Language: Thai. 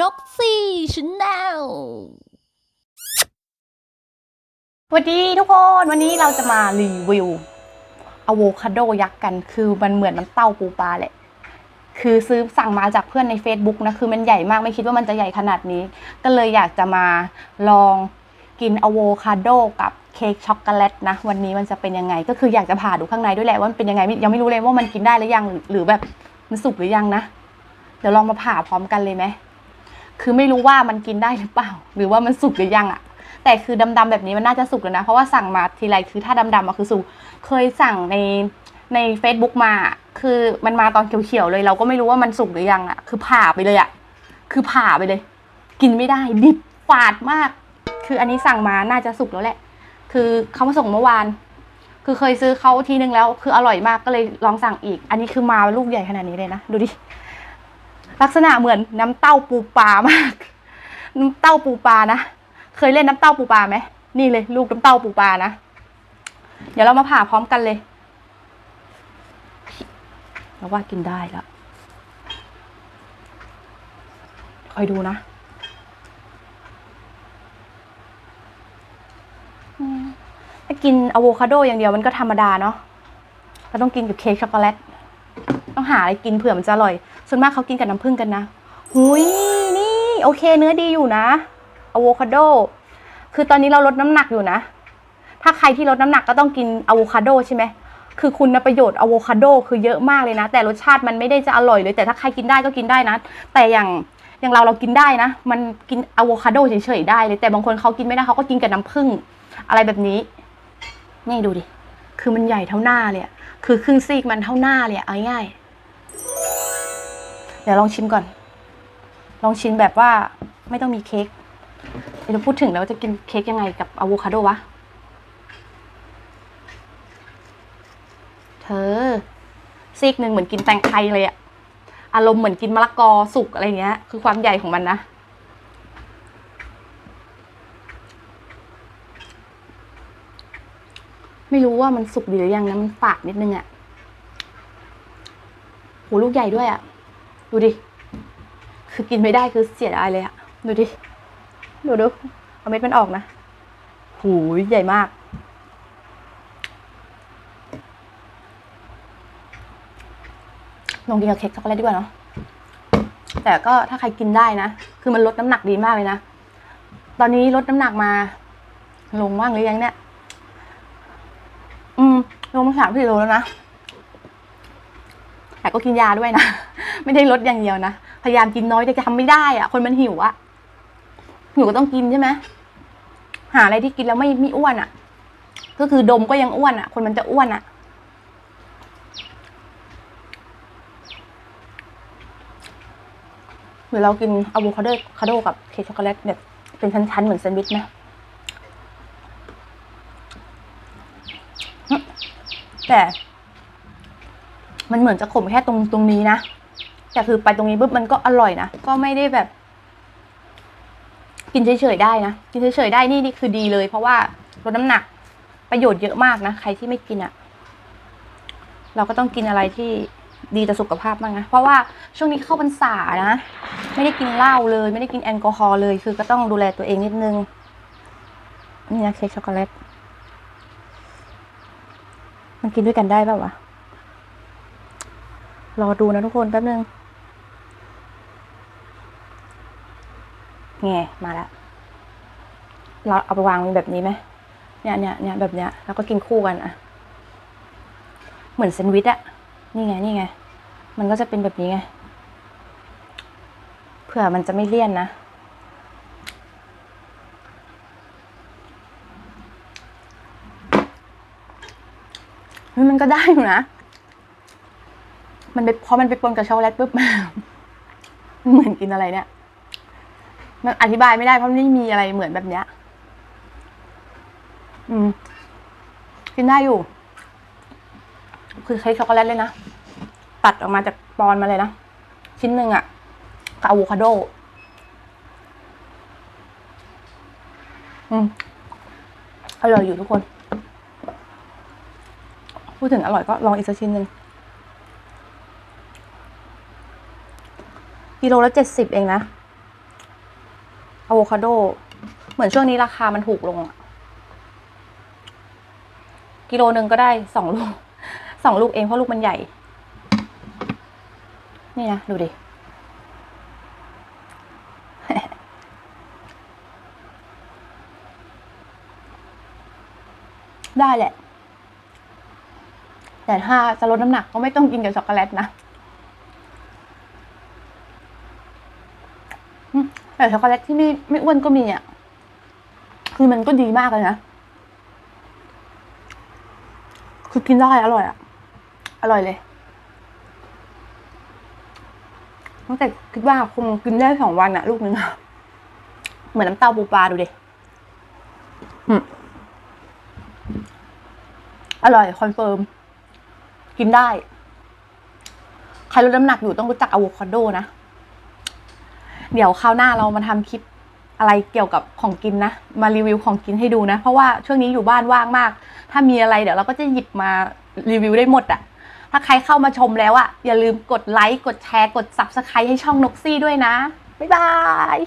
นกซี่ชแนลสวัสดีทุกคนวันนี้เราจะมารีวิวอะโวคาโดยักษ์กัน คือมันเหมือนน้ำเต้าปูปลาแหละ คือซื้อสั่งมาจากเพื่อนใน Facebook นะ คือมันใหญ่มากไม่คิดว่ามันจะใหญ่ขนาดนี้ ก็เลยอยากจะมาลองกินอะโวคาโดกับเค้กช็อกโกแลตนะ วันนี้มันจะเป็นยังไง ก็คืออยากจะผ่าดูข้างในด้วยแหละว่ามันเป็นยังไงยังไม่รู้เลยว่ามันกินได้หรือยังหรือแบบมันสุกหรือยังนะ เดี๋ยวลองมาผ่าพร้อมกันเลยไหม คือไม่รู้ว่ามันกินได้หรือเปล่า หรือว่ามันสุกหรือยังอะแต่คือดำๆแบบนี้มันน่าจะสุกแล้วนะ เพราะว่าสั่งมาทีไรคือถ้าดำๆอะคือสุก เคยสั่งในใน Facebook มา คือมันมาตอนเขียวๆเลย เราก็ไม่รู้ว่ามันสุกหรือยังอะคือผ่าไปเลยอะคือผ่าไปเลย กินไม่ได้ดิบฝาดมาก คืออันนี้สั่งมาน่าจะสุกแล้วแหละ คือเขามาส่งเมื่อวาน คือเคยซื้อเขาทีนึงแล้ว คืออร่อยมากก็เลยลองสั่งอีก อันนี้คือมาลูกใหญ่ขนาดนี้เลยนะ ดูดิ ลักษณะเหมือนน้ำเต้าปูปลามาก น้ำเต้าปูปลานะ เคยเล่นน้ำเต้าปูปลาไหมนี่เลย ลูกน้ำเต้าปูปลานะ เดี๋ยวเรามาผ่าพร้อมกันเลยเราว่ากินได้แล้วคอยดูนะถ้ากินอะโวคาโดอย่างเดียวมันก็ธรรมดาเนาะเราต้องกินกับเค้กช็อกโกแลต ต้องหาอะไรกินเผื่อมันจะอร่อย ส่วนมากเขากินกับน้ำผึ้งกันนะหุยนี่โอเคเนื้อดีอยู่นะอะโวคาโด คือตอนนี้เราลดน้ำหนักอยู่นะ ถ้าใครที่ลดน้ำหนักก็ต้องกินอะโวคาโดใช่ไหมคือคุณประโยชน์อะโวคาโดคือเยอะมากเลยนะ แต่รสชาติมันไม่ได้จะอร่อยเลย แต่ถ้าใครกินได้ก็กินได้นะ แต่อย่างอย่างเราเรากินได้นะ มันกินอะโวคาโดเฉยๆได้เลย แต่บางคนเขากินไม่ได้เขาก็กินกับน้ำผึ้งอะไรแบบนี้ นี่ดูดิ คือมันใหญ่เท่าหน้าเลยคือครึ่งซีกมันเท่าหน้าเลยเอาง่าย เดี๋ยวลองชิมก่อน ลองชิมแบบว่าไม่ต้องมีเค้กเดี๋ยวพูดถึงแล้วจะกินเค้กยังไงกับอะโวคาโดวะ เธอ ซีกหนึ่งเหมือนกินแตงไทยเลยอะอารมณ์เหมือนกินมะละกอสุกอะไรเงี้ย คือความใหญ่ของมันนะไม่รู้ว่ามันสุกดีหรือยังนะมันฝาดนิดนึงอะโหลูกใหญ่ด้วยอะ ดูดิ คือกินไม่ได้คือเสียดายเลยอะดูดิ ดูดูเอาเม็ดมันออกนะ หูยใหญ่มาก ลองกินกับเค้กช็อกโกแลตดีกว่าเนาะ แต่ก็ถ้าใครกินได้นะ คือมันลดน้ำหนักดีมากเลยนะ ตอนนี้ลดน้ำหนักมา ลงว่างหรือยังเนี่ย อืม ลงมาสามสี่โลแล้วนะแต่ก็กินยาด้วยนะ ไม่ได้ลดอย่างเดียวนะ พยายามกินน้อยแต่จะทำไม่ได้อะคนมันหิวอะหิวก็ต้องกินใช่ไหมหาอะไรที่กินแล้วไม่ไม่อ้วนอะก็คือดมก็ยังอ้วนอะคนมันจะอ้วนอะหรือเรากินอะโวคาโดคาโดกับเค้กช็อกโกแลตแบบเป็นชั้นๆเหมือนแซนด์วิชนะอืมแต่ มันเหมือนจะขมแค่ตรงตรงนี้นะ แต่คือไปตรงนี้ปุ๊บมันก็อร่อยนะ ก็ไม่ได้แบบ กินเฉยๆได้นะ กินเฉยๆได้นี่นี่คือดีเลย เพราะว่าลดน้ำหนักประโยชน์เยอะมากนะ ใครที่ไม่กินอะ่ะ เราก็ต้องกินอะไรที่ดีต่อสุขภาพบ้างนะ เพราะว่าช่วงนี้เข้าพรรษานะ ไม่ได้กินเหล้าเลย ไม่ได้กินแอลกอฮอล์เลย คือก็ต้องดูแลตัวเองนิดนึง นี่นะเค้กช็อกโกแลต มันกินด้วยกันได้ป่าวะ รอดูนะทุกคนแป๊บนึง ไงมาแล้วเราเอาไปวางแบบนี้ไหมเนี่ยเนี่ยเนี่ยแบบเนี้ยแล้วก็กินคู่กันอะเหมือนแซนด์วิชอะนี่ไงนี่ไง มันก็จะเป็นแบบนี้ไงเผื่อมันจะไม่เลี่ยนนะมันก็ได้อยู่นะ มันไปพอมันไปปนกับช็อกโกแลตปุ๊บมันเหมือนกินอะไรเนี่ย มันอธิบายไม่ได้เพราะไม่มีอะไรเหมือนแบบเนี้ย อืม กินได้อยู่ คือใช้ช็อกโกแลตเลยนะ ตัดออกมาจากปอนมาเลยนะ ชิ้นหนึ่งอะกับอะโวคาโด อืม อร่อยอยู่ทุกคน พูดถึงอร่อยก็ลองอีกสักชิ้นหนึ่งกิโลละเจ็ดสิบเองนะ อะโวคาโด เหมือนช่วงนี้ราคามันถูกลงอะกิโลหนึ่งก็ได้สองลูกสองลูกเองเพราะลูกมันใหญ่ นี่นะ ดูดิ ได้แหละ แต่ถ้าจะลดน้ำหนักก็ไม่ต้องกินกับช็อกโกแลตนะอืม แต่ช็อกโกแลตที่ไม่ไม่อ้วนก็มีอะ คือมันก็ดีมากเลยนะ คือกินได้อร่อยอะ อร่อยเลยตั้งแต่คิดว่าคงกินได้สองวันอะลูกนึงอะเหมือนน้ำเต้าปูปลาดูดิอืมอร่อยคอนเฟิร์ม กินได้ ใครลดน้ำหนักอยู่ต้องรู้จักอะโวคาโดนะ เดี๋ยวคราวหน้าเรามาทำคลิปอะไรเกี่ยวกับของกินนะ มารีวิวของกินให้ดูนะ เพราะว่าช่วงนี้อยู่บ้านว่างมาก ถ้ามีอะไรเดี๋ยวเราก็จะหยิบมารีวิวได้หมดอะถ้าใครเข้ามาชมแล้วอะอย่าลืมกดไลค์ กดแชร์ กด subscribe ให้ช่องนกซี่ด้วยนะ บ๊ายบาย